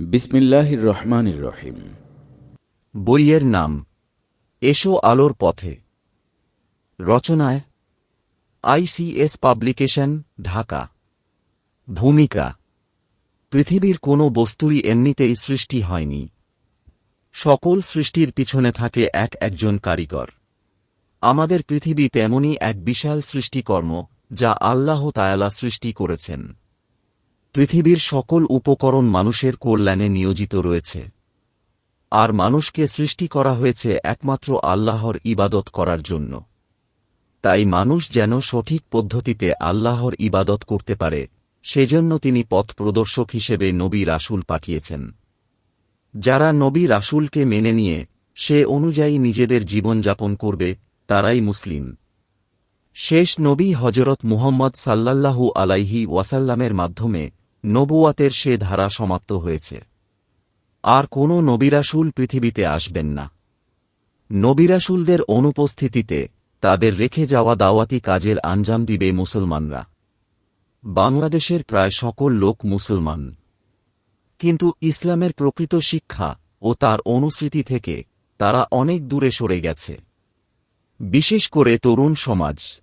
বিসমিল্লাহির রহমানির রহিম। বইয়ের নাম, এসো আলোর পথে। রচনায় আইসিএস পাবলিকেশন, ঢাকা। ভূমিকা, পৃথিবীর কোনো বস্তুরই এমনিতেই সৃষ্টি হয়নি। সকল সৃষ্টির পিছনে থাকে এক একজন কারিগর। আমাদের পৃথিবী তেমনই এক বিশাল সৃষ্টিকর্ম যা আল্লাহ তায়ালা সৃষ্টি করেছেন। পৃথিবীর সকল উপকরণ মানুষের কল্যাণে নিয়োজিত রয়েছে। আর মানুষকে সৃষ্টি করা হয়েছে একমাত্র আল্লাহর ইবাদত করার জন্য। তাই মানুষ যেন সঠিক পদ্ধতিতে আল্লাহর ইবাদত করতে পারে, সেজন্য তিনি পথ প্রদর্শক হিসেবে নবী রাসূল পাঠিয়েছেন। যারা নবী রাসুলকে মেনে নিয়ে সে অনুযায়ী নিজেদের জীবনযাপন করবে, তারাই মুসলিম। শেষ নবী হজরত মুহম্মদ সাল্লাল্লাহু আলাইহি ওয়াসাল্লামের মাধ্যমে নবুয়াতের সে ধারা সমাপ্ত হয়েছে। আর কোনো নবিরাসুল পৃথিবীতে আসবেন না। নবিরাসুলদের অনুপস্থিতিতে তাদের রেখে যাওয়া দাওয়াতি কাজের আঞ্জাম দিবে মুসলমানরা। বাংলাদেশের প্রায় সকল লোক মুসলমান। কিন্তু ইসলামের প্রকৃত শিক্ষা ও তার অনুস্মৃতি থেকে তারা অনেক দূরে সরে গেছে। বিশেষ করে তরুণ সমাজ।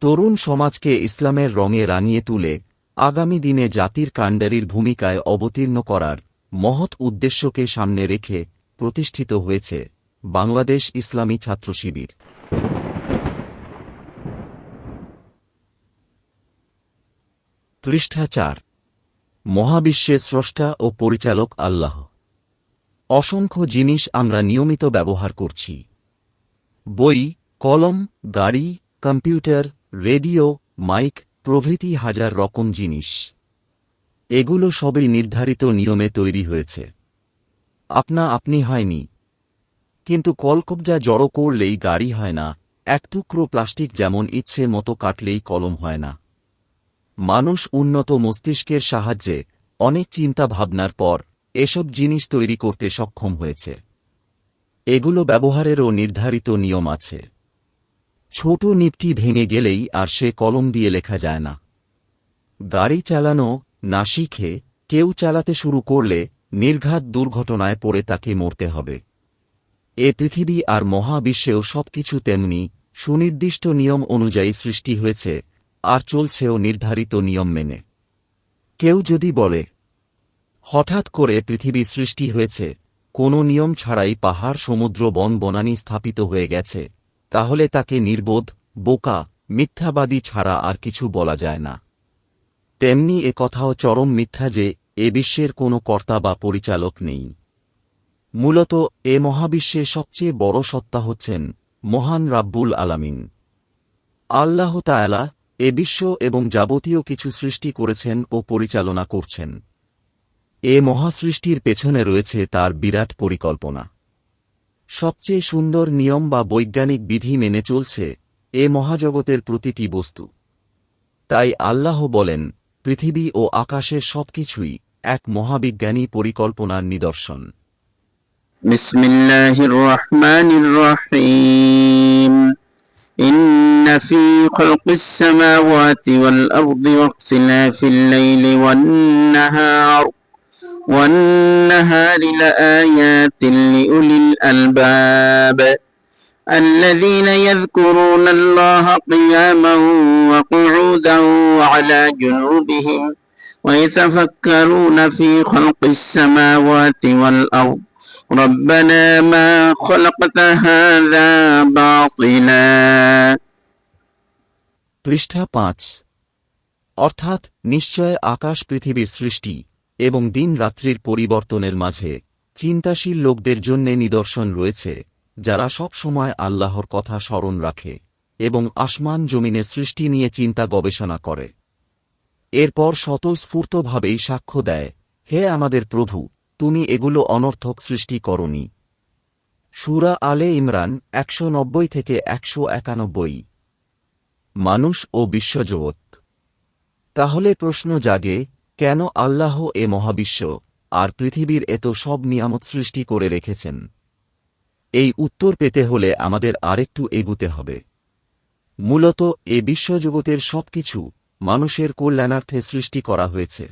তরুণ সমাজকে ইসলামের রঙে রানিয়ে তুলে আগামী দিনে জাতির কাণ্ডারির ভূমিকায় অবতীর্ণ করার মহৎ উদ্দেশ্যকে সামনে রেখে প্রতিষ্ঠিত হয়েছে বাংলাদেশ ইসলামী ছাত্র শিবির। পৃষ্ঠা চার। মহাবিশ্বের স্রষ্টা ও পরিচালক আল্লাহ। অসংখ্য জিনিস আমরা নিয়মিত ব্যবহার করছি। বই, কলম, গাড়ি, কম্পিউটার, রেডিও, মাইক প্রভৃতি হাজার রকম জিনিস। এগুলো সবই নির্ধারিত নিয়মে তৈরি হয়েছে। আপনা আপনি হয়নি। কিন্তু কলকবজা জড়ো করলেই গাড়ি হয় না, এক টুকরো প্লাস্টিক যেমন ইচ্ছে মতো কাটলেই কলম হয় না। মানুষ উন্নত মস্তিষ্কের সাহায্যে অনেক চিন্তা ভাবনার পর এসব জিনিস তৈরি করতে সক্ষম হয়েছে। এগুলো ব্যবহারেরও নির্ধারিত নিয়ম আছে। ছোট নিপটি ভেঙে গেলেই আর সে কলম দিয়ে লেখা যায় না। গাড়ি চালানো না শিখে কেউ চালাতে শুরু করলে নির্ঘাত দুর্ঘটনায় পড়ে তাকে মরতে হবে। এ পৃথিবী আর মহাবিশ্বেও সবকিছু তেমনি সুনির্দিষ্ট নিয়ম অনুযায়ী সৃষ্টি হয়েছে আর চলছেও নির্ধারিত নিয়ম মেনে। কেউ যদি বলে, হঠাৎ করে পৃথিবী সৃষ্টি হয়েছে, কোনো নিয়ম ছাড়াই পাহাড়, সমুদ্র, বন, বনানী স্থাপিত হয়ে গেছে তাহলে তাকে নির্বোধ, বোকা, মিথ্যাবাদী ছাড়া আর কিছু বলা যায় না। তেমনি এ কথাও চরম মিথ্যা যে এ বিশ্বের কোনো কর্তা বা পরিচালক নেই। মূলত এ মহাবিশ্বে সবচেয়ে বড় সত্তা হচ্ছেন মহান রাব্বুল আলামিন। আল্লাহ তায়ালা এ বিশ্ব এবং যাবতীয় কিছু সৃষ্টি করেছেন ও পরিচালনা করছেন। এ মহাসৃষ্টির পেছনে রয়েছে তার বিরাট পরিকল্পনা। সবচেয়ে সুন্দর নিয়ম বা বৈজ্ঞানিক বিধি মেনে চলছে এ মহাজগতের প্রতিটি বস্তু তাই আল্লাহ বলেন পৃথিবী ও আকাশের সবকিছুই এক মহাবিজ্ঞানী পরিকল্পনার নিদর্শন بسم الله الرحمن الرحيم إن في خلق السماوات والأرض واختلاف الليل والنهار والنهار لآيات لأولي الألباب الذين يذكرون الله قياما وقعودا وعلى جنوبهم ويتفكرون في خلق السماوات والأرض ربنا ما خلقت هذا باطلا পৃষ্ঠা পাঁচ অর্থাৎ নিশ্চয় আকাশ পৃথিবীর সৃষ্টি এবং দিন রাত্রির পরিবর্তনের মাঝে চিন্তাশীল লোকদের জন্যে নিদর্শন রয়েছে, যারা সব সময় আল্লাহর কথা স্মরণ রাখে এবং আসমান জমিনের সৃষ্টি নিয়ে চিন্তা গবেষণা করে। এরপর স্বতঃস্ফূর্তভাবেই সাক্ষ্য দেয়, হে আমাদের প্রভু, তুমি এগুলো অনর্থক সৃষ্টি করনি। সুরা আলে ইমরান একশো নব্বই থেকে একশো একানব্বই। মানুষ ও বিশ্বজগৎ। তাহলে প্রশ্ন জাগে কেন আল্লাহ এ মহাবিশ্ব, আর পৃথিবীর এত সব নিয়ামত সৃষ্টি করে রেখেছেন? এই উত্তর পেতে হলে আমাদের আরেকটু এগুতে হবে। মূলত এ বিশ্বজগতের সবকিছু মানুষের কল্যাণার্থে সৃষ্টি করা হয়েছে।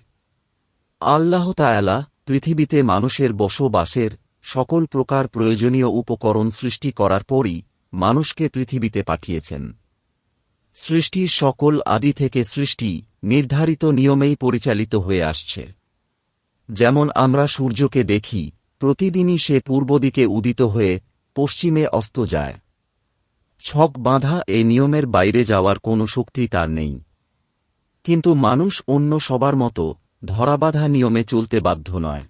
আল্লাহ তায়ালা পৃথিবীতে মানুষের বসবাসের সকল প্রকার প্রয়োজনীয় উপকরণ সৃষ্টি করার পরই মানুষকে পৃথিবীতে পাঠিয়েছেন। সৃষ্টির সকল আদি থেকে সৃষ্টি নির্ধারিত নিয়মেই পরিচালিত হয়ে আসছে। যেমন আমরা সূর্যকে দেখি, প্রতিদিনই সে পূর্ব দিকে উদিত হয়ে পশ্চিমে অস্ত যায়। ছক বাঁধা এ নিয়মের বাইরে যাওয়ার কোনো শক্তি তার নেই। কিন্তু মানুষ অন্য সবার মতো ধরাবাধা নিয়মে চলতে বাধ্য নয়।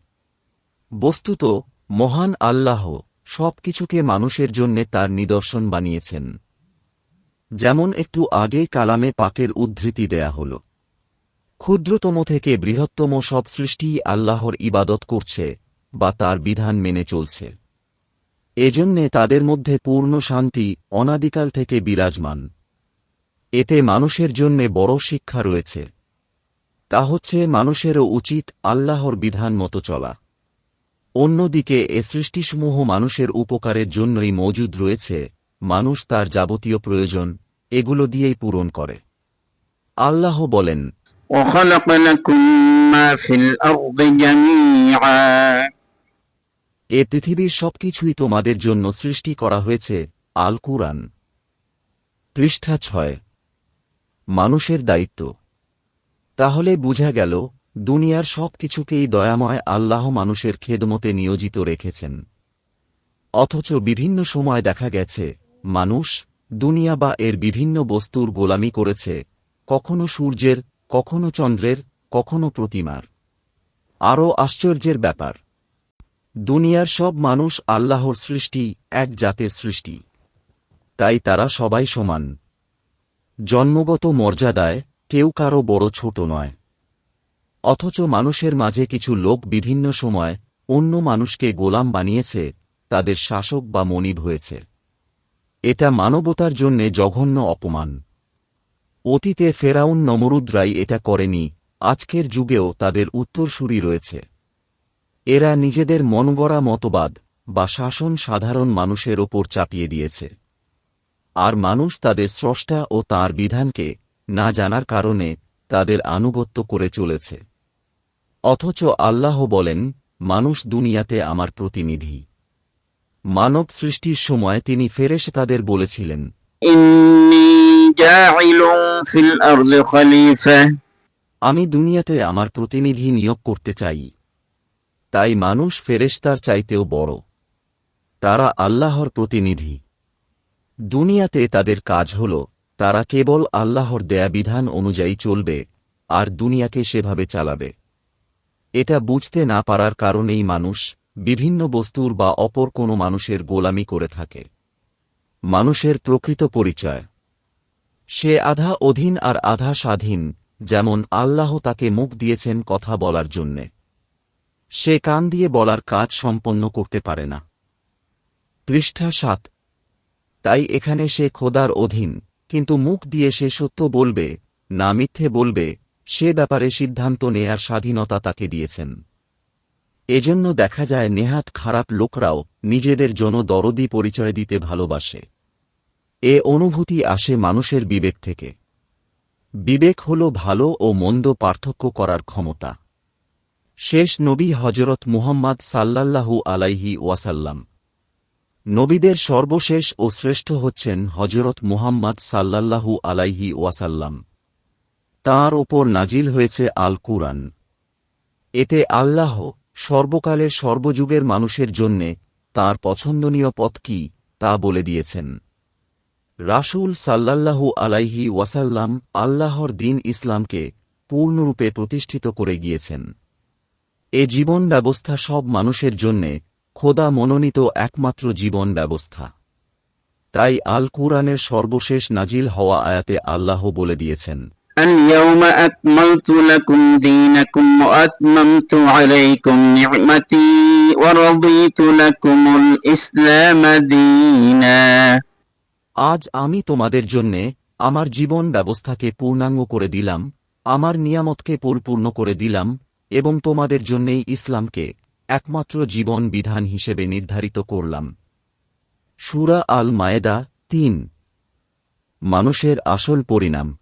বস্তুত, মহান আল্লাহ সব কিছুকে মানুষের জন্যে তার নিদর্শন বানিয়েছেন। যেমন একটু আগেই কালামে পাকের উদ্ধৃতি দেয়া হল। ক্ষুদ্রতম থেকে বৃহত্তম সব সৃষ্টিই আল্লাহর ইবাদত করছে বা তার বিধান মেনে চলছে। এজন্যে তাদের মধ্যে পূর্ণ শান্তি অনাদিকাল থেকে বিরাজমান। এতে মানুষের জন্যে বড় শিক্ষা রয়েছে। তা হচ্ছে মানুষেরও উচিত আল্লাহর বিধান মতো চলা। অন্যদিকে এ সৃষ্টিসমূহ মানুষের উপকারের জন্যই মজুদ রয়েছে, মানুষ তার যাবতীয় প্রয়োজন এগুলো দিয়েই পূরণ করে। আল্লাহ বলেন وخلق لكم ما في الأرض جميعا এ পৃথিবীর সবকিছুই তোমাদের জন্য সৃষ্টি করা হয়েছে আল কুরআন পৃষ্ঠা ছয় মানুষের দায়িত্ব তাহলে বুঝা গেল দুনিয়ার সব কিছুকেই দয়াময় আল্লাহ মানুষের খেদমতে নিয়োজিত রেখেছেন অথচ বিভিন্ন সময় দেখা গেছে মানুষ দুনিয়া বা এর বিভিন্ন বস্তুর গোলামি করেছে কখনো সূর্যের কখনো চন্দ্রের, কখনো প্রতিমার। আরও আশ্চর্যের ব্যাপার। দুনিয়ার সব মানুষ আল্লাহর সৃষ্টি, এক জাতের সৃষ্টি। তাই তারা সবাই সমান। জন্মগত মর্যাদায় কেউ কারও বড় ছোট নয়। অথচ মানুষের মাঝে কিছু লোক বিভিন্ন সময় অন্য মানুষকে গোলাম বানিয়েছে, তাদের শাসক বা মনিব হয়েছে। এটা মানবতার জন্যে জঘন্য অপমান। অতীতে ফেরাউন নমরুদ্রাই এটা করেনি, আজকের যুগেও তাদের উত্তরসূরি রয়েছে। এরা নিজেদের মনগড়া মতবাদ বা শাসন সাধারণ মানুষের ওপর চাপিয়ে দিয়েছে। আর মানুষ তাদের স্রষ্টা ও তার বিধানকে না জানার কারণে তাদের আনুগত্য করে চলেছে। অথচ আল্লাহ বলেন, মানুষ দুনিয়াতে আমার প্রতিনিধি। মানব সৃষ্টির সময় তিনি ফেরেশ তাদের বলেছিলেন আমি দুনিয়াতে আমার প্রতিনিধি নিয়োগ করতে চাই। তাই মানুষ ফেরেশতার চাইতেও বড়। তারা আল্লাহর প্রতিনিধি। দুনিয়াতে তাদের কাজ হল, তারা কেবল আল্লাহর দেয়া বিধান অনুযায়ী চলবে, আর দুনিয়াকে সেভাবে চালাবে। এটা বুঝতে না পারার কারণেই মানুষ বিভিন্ন বস্তুর বা অপর কোনো মানুষের গোলামি করে থাকে। মানুষের প্রকৃত পরিচয়। সে আধা অধীন আর আধা স্বাধীন, যেমন আল্লাহ তাকে মুখ দিয়েছেন কথা বলার জন্যে। সে কান দিয়ে বলার কাজ সম্পন্ন করতে পারে না। পৃষ্ঠা সাত। তাই এখানে সে খোদার অধীন, কিন্তু মুখ দিয়ে সে সত্য বলবে, না মিথ্যে বলবে, সে ব্যাপারে সিদ্ধান্ত নেয়ার স্বাধীনতা তাকে দিয়েছেন। এজন্য দেখা যায় নেহাত খারাপ লোকরাও নিজেদের জন্য দরদি পরিচয় দিতে ভালোবাসে। এ অনুভূতি আসে মানুষের বিবেক থেকে। বিবেক হল ভালো ও মন্দ পার্থক্য করার ক্ষমতা। শেষ নবী হজরত মুহাম্মদ সাল্লাল্লাহু আলাইহি ওয়াসাল্লাম। নবীদের সর্বশেষ ও শ্রেষ্ঠ হচ্ছেন হজরত মুহাম্মদ সাল্লাল্লাহু আলাইহি ওয়াসাল্লাম। তাঁর ওপর নাজিল হয়েছে আল কুরআন এতে আল্লাহ সর্বকালের সর্বযুগের মানুষের জন্যে তার পছন্দনীয় পথ কি তা বলে দিয়েছেন। রাসূল সাল্লাল্লাহু আলাইহি ওয়াসাল্লাম আল্লাহর দিন ইসলামকে পূর্ণরূপে প্রতিষ্ঠিত করে গিয়েছেন এ জীবন ব্যবস্থা সব মানুষের জন্যে খোদা মনোনীত একমাত্র জীবন ব্যবস্থা তাই আল কুরআনের সর্বশেষ নাজিল হওয়া আয়াতে আল্লাহ বলে দিয়েছেন اليوم أكملت لكم دينكم وأتممت عليكم نعمتي ورضيت لكم الإسلام دينا আজ আমি তোমাদের জন্যে আমার জীবন ব্যবস্থাকে পূর্ণাঙ্গ করে দিলাম, আমার নিয়ামতকে পরিপূর্ণ করে দিলাম এবং তোমাদের জন্যেই ইসলামকে একমাত্র জীবন বিধান হিসেবে নির্ধারিত করলাম। সুরা আল মায়েদা তিন। মানুষের আসল পরিণাম।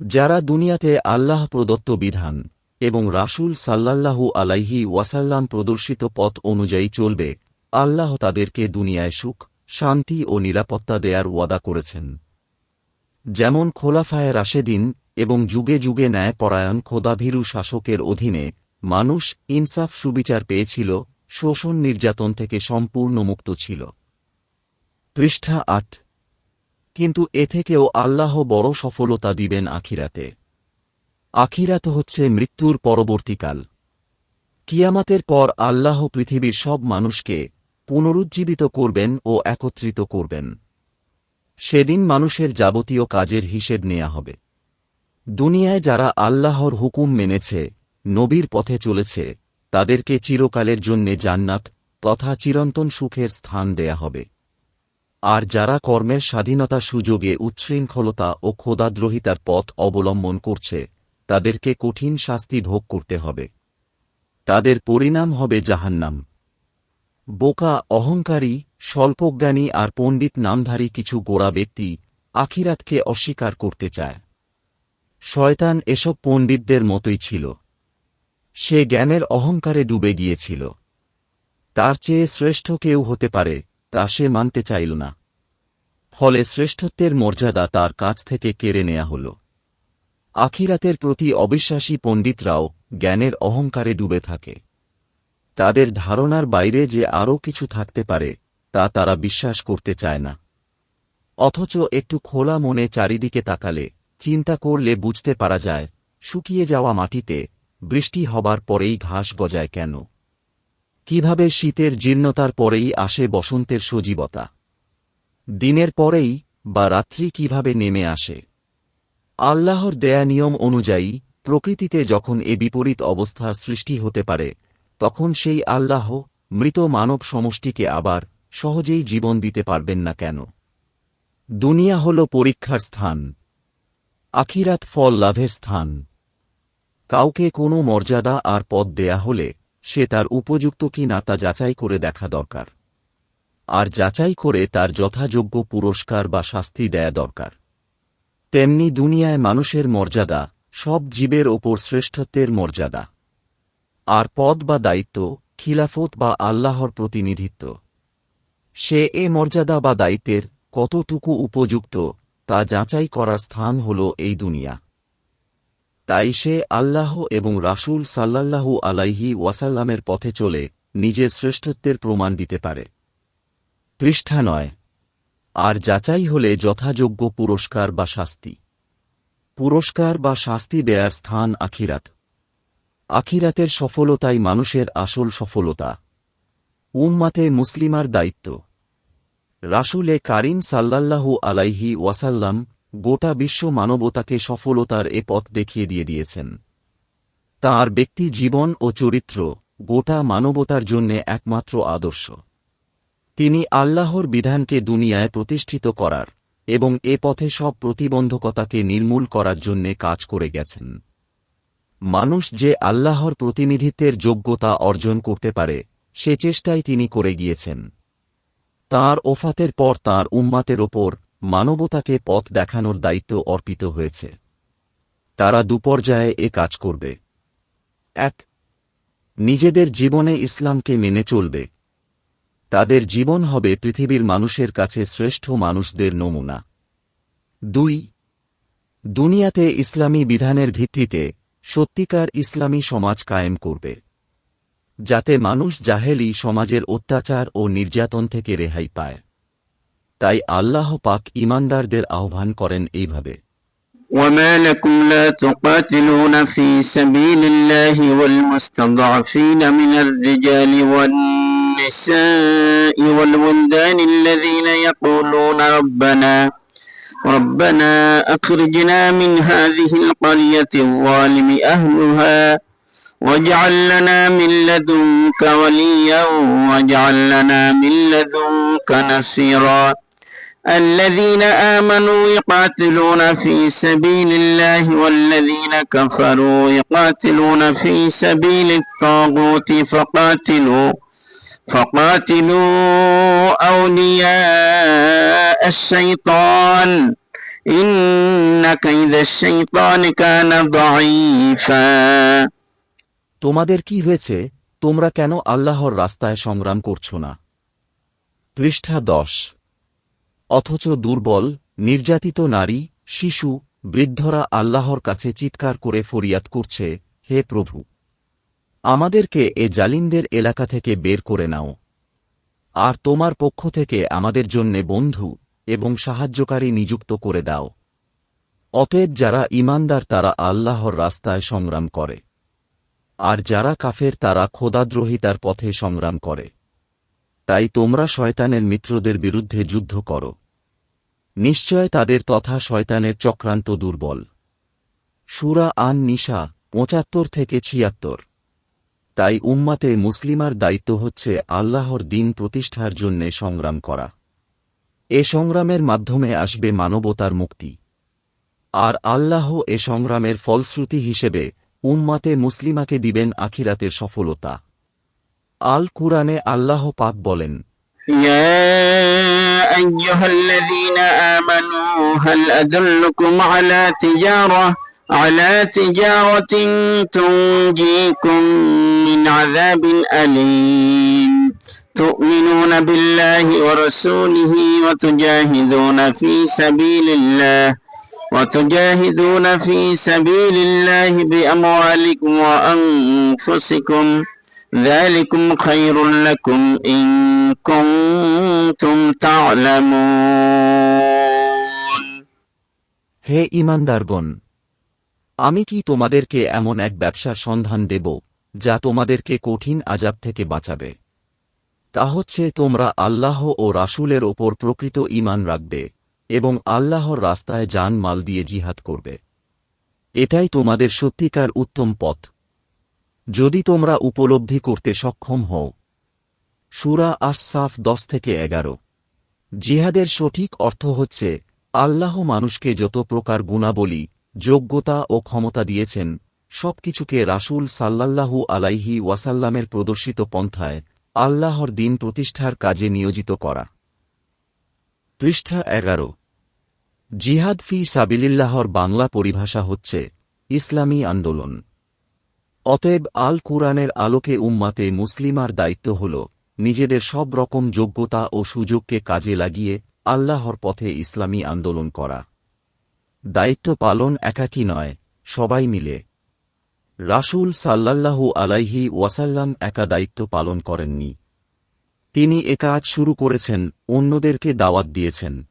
যারা দুনিয়াতে আল্লাহ প্রদত্ত বিধান এবং রাসূল সাল্লাল্লাহু আলাইহি ওয়াসাল্লাম প্রদর্শিত পথ অনুযায়ী চলবে, আল্লাহ তাদেরকে দুনিয়ায় সুখ শান্তি ও নিরাপত্তা দেয়ার ওয়াদা করেছেন। যেমন খোলাফায় রাশেদিন এবং যুগে যুগে ন্যায়পরায়ণ খোদাভীরু শাসকের অধীনে মানুষ ইনসাফ সুবিচার পেয়েছিল, শোষণ নির্যাতন থেকে সম্পূর্ণ মুক্ত ছিল। পৃষ্ঠা আট। কিন্তু এ থেকেও আল্লাহ বড় সফলতা দিবেন আখিরাতে। আখিরাত হচ্ছে মৃত্যুর পরবর্তীকাল। কিয়ামাতের পর আল্লাহ পৃথিবীর সব মানুষকে পুনরুজ্জীবিত করবেন ও একত্রিত করবেন। সেদিন মানুষের যাবতীয় কাজের হিসেব নেয়া হবে। দুনিয়ায় যারা আল্লাহর হুকুম মেনেছে, নবীর পথে চলেছে, তাদেরকে চিরকালের জন্যে জান্নাত তথা চিরন্তন সুখের স্থান দেয়া হবে। আর যারা কর্মের স্বাধীনতা সুযোগে উচ্ছৃঙ্খলতা ও খোদাদ্রোহিতার পথ অবলম্বন করছে, তাদেরকে কঠিন শাস্তি ভোগ করতে হবে। তাদের পরিণাম হবে জাহান্নাম। বোকা, অহংকারী, স্বল্পজ্ঞানী আর পণ্ডিত নামধারী কিছু গোড়া ব্যক্তি আখিরাতকে অস্বীকার করতে চায়। শয়তান এসব পণ্ডিতদের মতোই ছিল। সে জ্ঞানের অহংকারে ডুবে গিয়েছিল। তার চেয়ে শ্রেষ্ঠ কেউ হতে পারে তা সে মানতে চাইল না। ফলে শ্রেষ্ঠত্বের মর্যাদা তার কাছ থেকে কেড়ে নেয়া হল। আখিরাতের প্রতি অবিশ্বাসী পণ্ডিতরাও জ্ঞানের অহংকারে ডুবে থাকে। তাদের ধারণার বাইরে যে আরও কিছু থাকতে পারে, তা তারা বিশ্বাস করতে চায় না। অথচ একটু খোলা মনে চারিদিকে তাকালে, চিন্তা করলে বুঝতে পারা যায়, শুকিয়ে যাওয়া মাটিতে বৃষ্টি হবার পরেই ঘাস গজায় কেন? কীভাবে শীতের জীর্ণতার পরেই আসে বসন্তের সজীবতা? দিনের পরেই বা রাত্রি কীভাবে নেমে আসে? আল্লাহর দেয়া নিয়ম অনুযায়ী, প্রকৃতিতে যখন এ বিপরীত অবস্থার সৃষ্টি হতে পারে তখন সেই আল্লাহ মৃত মানব সমষ্টিকে আবার সহজেই জীবন দিতে পারবেন না কেন? দুনিয়া হল পরীক্ষার স্থান, আখিরাত ফল লাভের স্থান। কাউকে কোনো মর্যাদা আর পদ দেয়া হলে সে তার উপযুক্ত কি না তা যাচাই করে দেখা দরকার, আর যাচাই করে তার যথাযোগ্য পুরস্কার বা শাস্তি দেয়া দরকার। তেমনি দুনিয়ায় মানুষের মর্যাদা সব জীবের ওপর শ্রেষ্ঠত্বের মর্যাদা। আর পদ বা দায়িত্ব, খিলাফত বা আল্লাহর প্রতিনিধিত্ব। সে এ মর্যাদা বা দায়িত্বের কতটুকু উপযুক্ত, তা যাচাই করার স্থান হল এই দুনিয়া। তাই সে আল্লাহ এবং রাসূল সাল্লাল্লাহু আলাইহি ওয়াসাল্লামের পথে চলে নিজের শ্রেষ্ঠত্বের প্রমাণ দিতে পারে। পৃষ্ঠা নয়। আর যাচাই হলে যথাযোগ্য পুরস্কার বা শাস্তি। পুরস্কার বা শাস্তি দেয়ার স্থান আখিরাত। আখিরাতের সফলতাই মানুষের আসল সফলতা। উম্মাতে মুসলিমার দায়িত্ব। রাসুলে কারিম সাল্লাল্লাহু আলাইহি ওয়াসাল্লাম গোটা বিশ্ব মানবতাকে সফলতার এ পথ দেখিয়ে দিয়ে দিয়েছেন। তাঁর ব্যক্তি জীবন ও চরিত্র গোটা মানবতার জন্যে একমাত্র আদর্শ। তিনি আল্লাহর বিধানকে দুনিয়ায় প্রতিষ্ঠিত করার এবং এ পথে সব প্রতিবন্ধকতাকে নির্মূল করার জন্যে কাজ করে গেছেন। মানুষ যে আল্লাহর প্রতিনিধিত্বের যোগ্যতা অর্জন করতে পারে, সে চেষ্টাই তিনি করে গিয়েছেন। তাঁর ওফাতের পর তাঁর উম্মাতের ওপর মানবতাকে পথ দেখানোর দায়িত্ব অর্পিত হয়েছে। তারা দুপর্যায়ে এ কাজ করবে। এক, নিজেদের জীবনে ইসলামকে মেনে চলবে। তাদের জীবন হবে পৃথিবীর মানুষের কাছে শ্রেষ্ঠ মানুষদের নমুনা। দুই, দুনিয়াতে ইসলামী বিধানের ভিত্তিতে সত্যিকার ইসলামী সমাজ কায়েম করবে যাতে মানুষ জাহেলি সমাজের অত্যাচার ও নির্যাতন থেকে রেহাই পায় তাই আল্লাহ পাক ইমানদারদের আহ্বান করেন এইভাবে وما لكم لا تقاتلون في سبيل الله والمستضعفين من الرجال والنساء والولدان الذين يقولون ربنا ربنا أخرجنا من هذه القرية الظالم أهلها واجعل لنا من لدنك وليا واجعل لنا من لدنك نصيرا. الذين آمنوا يقاتلون في سبيل الله والذين كفروا يقاتلون في سبيل الطاغوت فقاتلوا فقاتلوا أولياء الشيطان إن كيد الشيطان كان ضعيفا তোমাদের কি হয়েছে তোমরা কেন আল্লাহর রাস্তায় সংগ্রাম করছ না পৃষ্ঠা দশ অথচ দুর্বল নির্যাতিত নারী শিশু বৃদ্ধরা আল্লাহর কাছে চিৎকার করে ফরিয়াদ করছে হে প্রভু আমাদেরকে এ জালিমদের এলাকা থেকে বের করে নাও। আর তোমার পক্ষ থেকে আমাদের জন্যে বন্ধু এবং সাহায্যকারী নিযুক্ত করে দাও। অতএব যারা ইমানদার তারা আল্লাহর রাস্তায় সংগ্রাম করে। আর যারা কাফের, তারা খোদাদ্রোহিতার পথে সংগ্রাম করে। তাই তোমরা শয়তানের মিত্রদের বিরুদ্ধে যুদ্ধ করো। নিশ্চয় তাদের তথা শয়তানের চক্রান্ত দুর্বল। সুরা আন নিশা পঁচাত্তর থেকে ছিয়াত্তর। তাই উম্মাতে মুসলিমার দায়িত্ব হচ্ছে আল্লাহর দিন প্রতিষ্ঠার জন্যে সংগ্রাম করা এ সংগ্রামের মাধ্যমে আসবে মানবতার মুক্তি আর আল্লাহ এ সংগ্রামের ফলশ্রুতি হিসেবে উম্মাতে মুসলিমাকে দিবেন আখিরাতের সফলতা আল কুরআনে আল্লাহ পাক বলেন يا أيها الذين آمنوا هل أدلكم على تجارة على تجارة تنجيكم من عذاب أليم تؤمنون بالله ورسوله وتجاهدون في سبيل الله وتجاهدون في سبيل الله بأموالكم وأنفسكم ذلكم خير لكم إن كنتم تعلمون হে ইমানদারগণ আমি কি তোমাদেরকে এমন এক ব্যবসার সন্ধান দেব, যা তোমাদেরকে কঠিন আজাব থেকে বাঁচাবে? তা হচ্ছে তোমরা আল্লাহ ও রাসূলের ওপর প্রকৃত ঈমান রাখবে এবং আল্লাহর রাস্তায় যান মাল দিয়ে জিহাদ করবে। এটাই তোমাদের সত্যিকার উত্তম পথ। যদি তোমরা উপলব্ধি করতে সক্ষম হও। সুরা আশসাফ দশ থেকে এগারো। জিহাদের সঠিক অর্থ হচ্ছে, আল্লাহ মানুষকে যত প্রকার গুণাবলী যোগ্যতা ও ক্ষমতা দিয়েছেন সবকিছুকে রাসূল সাল্লাল্লাহু আলাইহি ওয়াসাল্লামের প্রদর্শিত পন্থায় আল্লাহর দিন প্রতিষ্ঠার কাজে নিয়োজিত করা। পৃষ্ঠা এগারো। জিহাদ ফি সাবিলিল্লাহর বাংলা পরিভাষা হচ্ছে ইসলামী আন্দোলন। অতএব আল কুরআনের আলোকে উম্মাতে মুসলিমার দায়িত্ব হল নিজেদের সব রকম যোগ্যতা ও সুযোগকে কাজে লাগিয়ে আল্লাহর পথে ইসলামী আন্দোলন করা। দায়িত্ব পালন একাকী নয়, সবাই মিলে। রাসূল সাল্লাল্লাহু আলাইহি ওয়াসাল্লাম একা দায়িত্ব পালন করেননি। তিনি এ কাজ শুরু করেছেন, অন্যদেরকে দাওয়াত দিয়েছেন।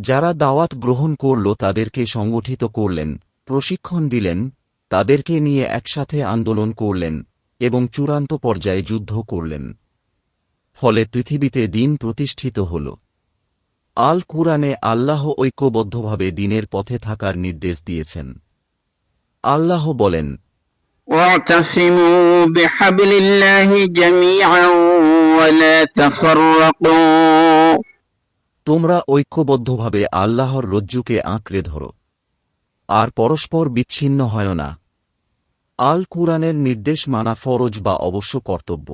যারা দাওয়াত গ্রহণ করল তাদেরকে সংগঠিত করলেন, প্রশিক্ষণ দিলেন, তাদেরকে নিয়ে একসাথে আন্দোলন করলেন এবং চূড়ান্ত পর্যায়ে যুদ্ধ করলেন। ফলে পৃথিবীতে দিন প্রতিষ্ঠিত হল। আল কুরআনে আল্লাহ ঐক্যবদ্ধভাবে দিনের পথে থাকার নির্দেশ দিয়েছেন আল্লাহ বলেন واعتصموا بحبل الله جميعا ولا تفرقوا তোমরা ঐক্যবদ্ধভাবে আল্লাহর রজ্জুকে আঁকড়ে ধরো আর পরস্পর বিচ্ছিন্ন হয় না আল কুরআনের নির্দেশ মানা ফরজ বা অবশ্য কর্তব্য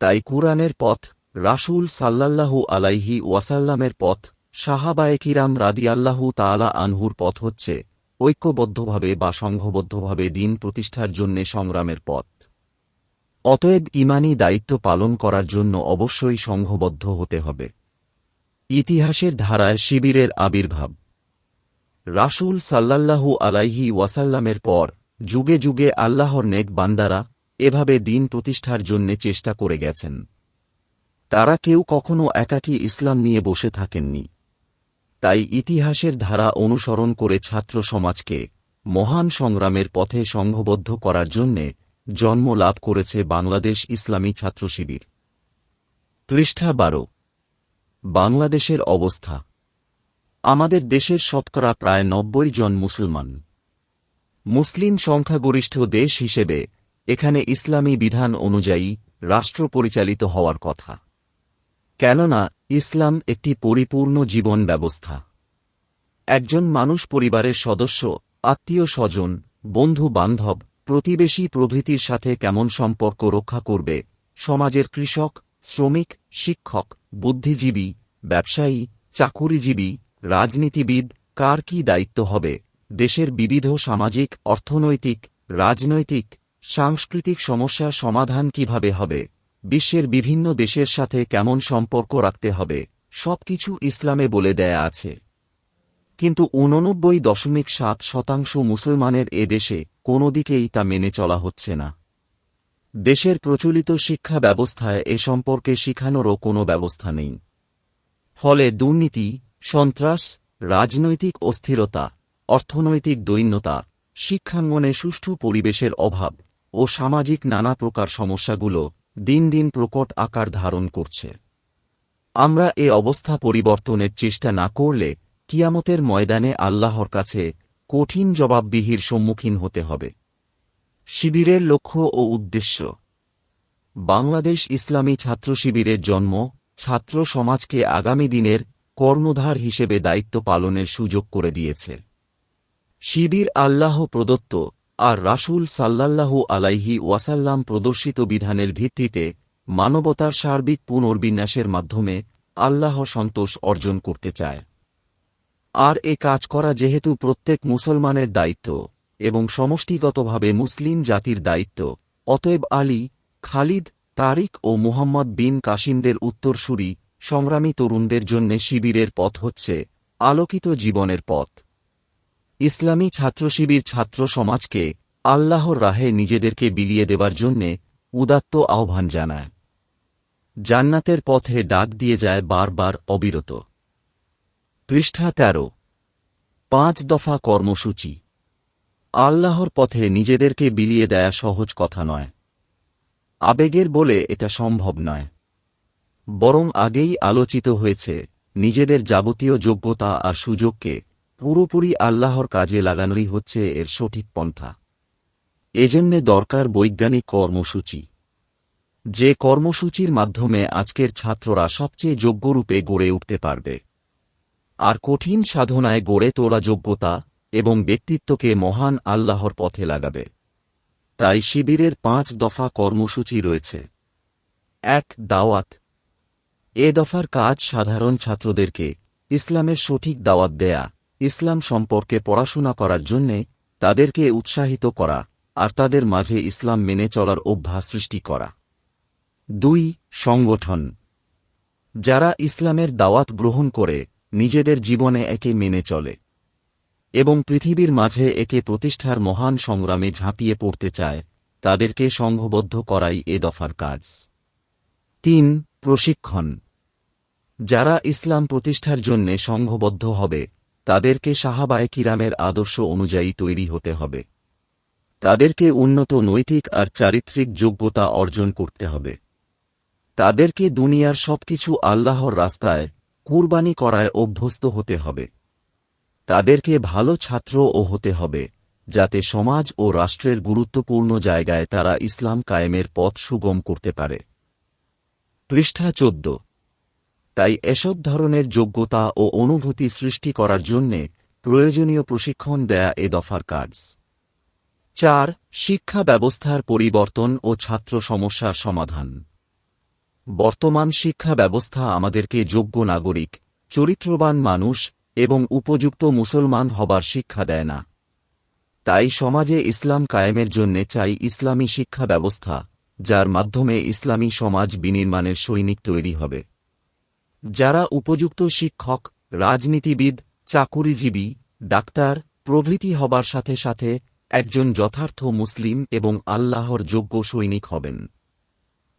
তাই কুরআনের পথ রাসূল সাল্লাল্লাহু আলাইহি ওয়াসাল্লামের পথ, সাহাবায়ে কিরাম রাদিয়াল্লাহু তাআলা আনহুর পথ হচ্ছে ঐক্যবদ্ধভাবে বা সংঘবদ্ধভাবে দিন প্রতিষ্ঠার জন্যে সংগ্রামের পথ। অতএব ইমানি দায়িত্ব পালন করার জন্য অবশ্যই সংঘবদ্ধ হতে হবে। ইতিহাসের ধারায় শিবিরের আবির্ভাব। রাসূল সাল্লাল্লাহু আলাইহি ওয়াসাল্লামের পর, যুগে যুগে আল্লাহর নেক বান্দারা এভাবে দিন প্রতিষ্ঠার জন্যে চেষ্টা করে গেছেন। তারা কেউ কখনো একাকী ইসলাম নিয়ে বসে থাকেননি। তাই ইতিহাসের ধারা অনুসরণ করে ছাত্র সমাজকে মহান সংগ্রামের পথে সংঘবদ্ধ করার জন্যে জন্ম লাভ করেছে বাংলাদেশ ইসলামী ছাত্র শিবির। পৃষ্ঠা বারো। বাংলাদেশের অবস্থা। আমাদের দেশের শতকরা প্রায় নব্বই জন মুসলমান। মুসলিম সংখ্যাগরিষ্ঠ দেশ হিসেবে এখানে ইসলামী বিধান অনুযায়ী রাষ্ট্র পরিচালিত হওয়ার কথা। কেননা, ইসলাম একটি পরিপূর্ণ জীবন ব্যবস্থা। একজন মানুষ পরিবারের সদস্য, আত্মীয় স্বজন, বন্ধু বান্ধব, প্রতিবেশী প্রভৃতির সাথে কেমন সম্পর্ক রক্ষা করবে, সমাজের কৃষক, শ্রমিক, শিক্ষক, বুদ্ধিজীবী, ব্যবসায়ী, চাকুরিজীবী, রাজনীতিবিদ, কার কি দায়িত্ব হবে, দেশের বিবিধ সামাজিক, অর্থনৈতিক, রাজনৈতিক, সাংস্কৃতিক সমস্যার সমাধান কীভাবে হবে। বিশ্বের বিভিন্ন দেশের সাথে কেমন সম্পর্ক রাখতে হবে, সবকিছু ইসলামে বলে দেয়া আছে। কিন্তু উননব্বই দশমিক সাত শতাংশ মুসলমানের এ দেশে কোনো দিকেই তা মেনে চলা হচ্ছে না। দেশের প্রচলিত শিক্ষা ব্যবস্থায় এ সম্পর্কে শিখানোরও কোনো ব্যবস্থা নেই। ফলে দুর্নীতি, সন্ত্রাস, রাজনৈতিক অস্থিরতা, অর্থনৈতিক দৈন্যতা, শিক্ষাঙ্গনে সুষ্ঠু পরিবেশের অভাব ও সামাজিক নানা প্রকার সমস্যাগুলো দিন দিন প্রকট আকার ধারণ করছে। আমরা এ অবস্থা পরিবর্তনের চেষ্টা না করলে কিয়ামতের ময়দানে আল্লাহর কাছে কঠিন জবাবদিহির সম্মুখীন হতে হবে। শিবিরের লক্ষ্য ও উদ্দেশ্য। বাংলাদেশ ইসলামী ছাত্র শিবিরের জন্ম ছাত্র সমাজকে আগামী দিনের কর্ণধার হিসেবে দায়িত্ব পালনের সুযোগ করে দিয়েছে। শিবির আল্লাহ প্রদত্ত আর রাসূল সাল্লাল্লাহু আলাইহি ওয়াসাল্লাম প্রদর্শিত বিধানের ভিত্তিতে মানবতার সার্বিক পুনর্বিন্যাসের মাধ্যমে আল্লাহ সন্তোষ অর্জন করতে চায়। আর এ কাজ করা যেহেতু প্রত্যেক মুসলমানের দায়িত্ব এবং সমষ্টিগতভাবে মুসলিম জাতির দায়িত্ব, অতএব আলী, খালিদ, তারিক ও মুহাম্মদ বিন কাসিমদের উত্তরসূরি সংগ্রামী তরুণদের জন্য শিবিরের পথ হচ্ছে আলোকিত জীবনের পথ। ইসলামী ছাত্র শিবির ছাত্র সমাজকে আল্লাহর রাহে নিজেদেরকে বিলিয়ে দেবার জন্যে উদাত্ত আহ্বান জানায়। জান্নাতের পথে ডাক দিয়ে যায় বারবার অবিরত। পৃষ্ঠা তেরো। পাঁচ দফা কর্মসূচি। আল্লাহর পথে নিজেদেরকে বিলিয়ে দেয়া সহজ কথা নয়। আবেগের বলে এটা সম্ভব নয়। বরং আগেই আলোচিত হয়েছে নিজেদের যাবতীয় যোগ্যতা আর সুযোগকে পুরোপুরি আল্লাহর কাজে লাগানোই হচ্ছে এর সঠিক পন্থা। এজন্যে দরকার বৈজ্ঞানিক কর্মসূচি। যে কর্মসূচির মাধ্যমে আজকের ছাত্ররা সবচেয়ে যোগ্যরূপে গড়ে উঠতে পারবে। আর কঠিন সাধনায় গড়ে তোলা যোগ্যতা এবং ব্যক্তিত্বকে মহান আল্লাহর পথে লাগাবে। তাই শিবিরের পাঁচ দফা কর্মসূচি রয়েছে। এক, দাওয়াত। এ দফার কাজ সাধারণ ছাত্রদেরকে ইসলামের সঠিক দাওয়াত দেয়া। ইসলাম সম্পর্কে পড়াশোনা করার জন্যে তাদেরকে উৎসাহিত করা আর তাদের মাঝে ইসলাম মেনে চলার অভ্যাস সৃষ্টি করা। দুই, সংগঠন। যারা ইসলামের দাওয়াত গ্রহণ করে, নিজেদের জীবনে একে মেনে চলে এবং পৃথিবীর মাঝে একে প্রতিষ্ঠার মহান সংগ্রামে ঝাঁপিয়ে পড়তে চায়, তাদেরকে সংঘবদ্ধ করাই এ দফার কাজ। তিন, প্রশিক্ষণ। যারা ইসলাম প্রতিষ্ঠার জন্যে সংঘবদ্ধ হবে তাদেরকে সাহাবায় কিরামের আদর্শ অনুযায়ী তৈরি হতে হবে। তাদেরকে উন্নত নৈতিক আর চারিত্রিক যোগ্যতা অর্জন করতে হবে। তাদেরকে দুনিয়ার সবকিছু আল্লাহর রাস্তায় কুরবানি করায় অভ্যস্ত হতে হবে। তাদেরকে ভালো ছাত্রও হতে হবে, যাতে সমাজ ও রাষ্ট্রের গুরুত্বপূর্ণ জায়গায় তারা ইসলাম কায়েমের পথ সুগম করতে পারে। পৃষ্ঠা চোদ্দ। তাই এসব ধরনের যোগ্যতা ও অনুভূতি সৃষ্টি করার জন্যে প্রয়োজনীয় প্রশিক্ষণ দেয়া এ দফার কাজ চার, শিক্ষা ব্যবস্থার পরিবর্তন ও ছাত্র সমস্যার সমাধান। বর্তমান শিক্ষা ব্যবস্থা আমাদেরকে যোগ্য নাগরিক, চরিত্রবান মানুষ এবং উপযুক্ত মুসলমান হবার শিক্ষা দেয় না। তাই সমাজে ইসলাম কায়েমের জন্যে চাই ইসলামী শিক্ষা ব্যবস্থা, যার মাধ্যমে ইসলামী সমাজ বিনির্মাণের সৈনিক তৈরি হবে। যারা উপযুক্ত শিক্ষক, রাজনীতিবিদ, চাকুরিজীবী, ডাক্তার, প্রভৃতি হবার সাথে সাথে একজন যথার্থ মুসলিম এবং আল্লাহর যোগ্য সৈনিক হবেন।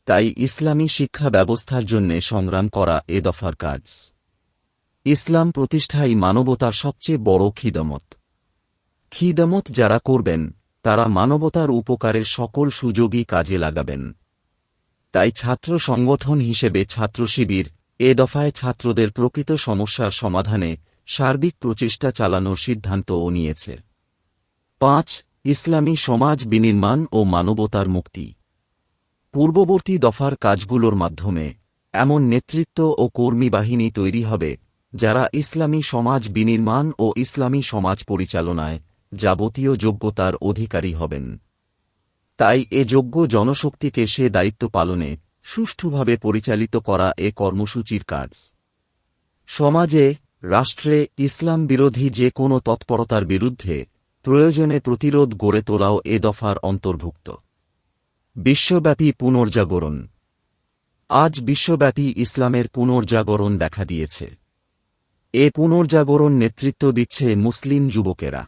তাই ইসলামী শিক্ষা ব্যবস্থার জন্যে সংগ্রাম করা এ দফার কাজ। ইসলাম প্রতিষ্ঠাই মানবতার সবচেয়ে বড় খিদমত। খিদমত যারা করবেন, তারা মানবতার উপকারের সকল সুযোগই কাজে লাগাবেন। তাই ছাত্র সংগঠন হিসেবে ছাত্র শিবির এ দফায় ছাত্রদের প্রকৃত সমস্যার সমাধানে সার্বিক প্রচেষ্টা চালানোর সিদ্ধান্তও নিয়েছে। পাঁচ, ইসলামী সমাজ বিনির্মাণ ও মানবতার মুক্তি। পূর্ববর্তী দফার কাজগুলোর মাধ্যমে এমন নেতৃত্ব ও কর্মী বাহিনী তৈরি হবে যারা ইসলামী সমাজ বিনির্মাণ ও ইসলামী সমাজ পরিচালনায় যাবতীয় যোগ্যতার অধিকারী হবেন। তাই এ যোগ্য জনশক্তিকে সে দায়িত্ব পালনে সুষ্ঠুভাবে পরিচালিত করা এ কর্মসূচির কাজ। সমাজে, রাষ্ট্রে, ইসলাম বিরোধী যে কোনো তৎপরতার বিরুদ্ধে প্রয়োজনে প্রতিরোধ গড়ে তোলাও এ দফার অন্তর্ভুক্ত। বিশ্বব্যাপী পুনর্জাগরণ। আজ বিশ্বব্যাপী ইসলামের পুনর্জাগরণ দেখা দিয়েছে। এ পুনর্জাগরণ নেতৃত্ব দিচ্ছে মুসলিম যুবকেরা।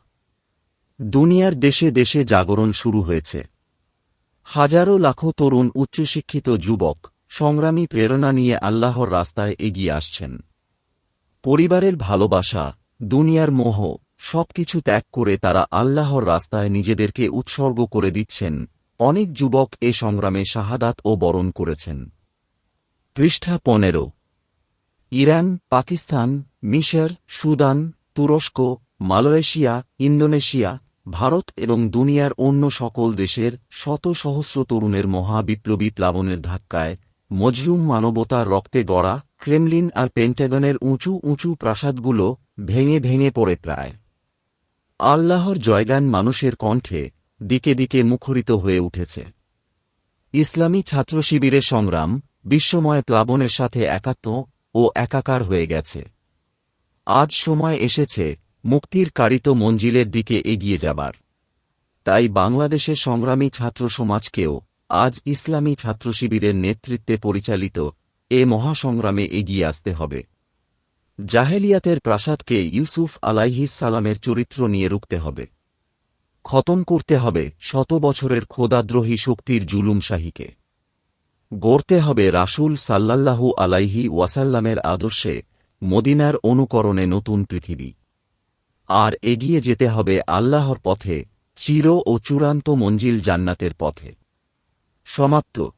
দুনিয়ার দেশে দেশে জাগরণ শুরু হয়েছে। হাজারো লাখো তরুণ উচ্চশিক্ষিত যুবক সংগ্রামী প্রেরণা নিয়ে আল্লাহর রাস্তায় এগিয়ে আসছেন। পরিবারের ভালোবাসা, দুনিয়ার মোহ, সবকিছু ত্যাগ করে তারা আল্লাহর রাস্তায় নিজেদেরকে উৎসর্গ করে দিচ্ছেন। অনেক যুবক এ সংগ্রামে শাহাদাত ও বরণ করেছেন। পৃষ্ঠা পনেরো। ইরান, পাকিস্তান, মিশর, সুদান, তুরস্ক, মালয়েশিয়া, ইন্দোনেশিয়া ভারত এবং দুনিয়ার অন্য সকল দেশের শত সহস্র তরুণের মহাবিপ্লবী প্লাবনের ধাক্কায় মজলুম মানবতার রক্তে গড়া ক্রেমলিন আর পেন্টাগনের উঁচু উঁচু প্রাসাদগুলো ভেঙে ভেঙে পড়ে প্রায়। আল্লাহর জয়গান মানুষের কণ্ঠে দিকে দিকে মুখরিত হয়ে উঠেছে। ইসলামী ছাত্র শিবিরের সংগ্রাম বিশ্বময় প্লাবনের সাথে একাত্ম ও একাকার হয়ে গেছে। আজ সময় এসেছে মুক্তির কারিত মঞ্জিলের দিকে এগিয়ে যাবার। তাই বাংলাদেশের সংগ্রামী ছাত্র সমাজকেও আজ ইসলামী ছাত্র শিবিরের নেতৃত্বে পরিচালিত এ মহাসংগ্রামে এগিয়ে আসতে হবে। জাহেলিয়াতের প্রাসাদকে ইউসুফ সালামের চরিত্র নিয়ে রুখতে হবে। খতম করতে হবে শত বছরের খোদাদ্রোহী শক্তির জুলুমশাহীকে গড়তে হবে রাসূল সাল্লাল্লাহু আলাইহি ওয়াসাল্লামের আদর্শে মদিনার অনুকরণে নতুন পৃথিবী। আর এগিয়ে যেতে হবে আল্লাহর পথে চির ও চূড়ান্ত মঞ্জিল জান্নাতের পথে। সমাপ্ত।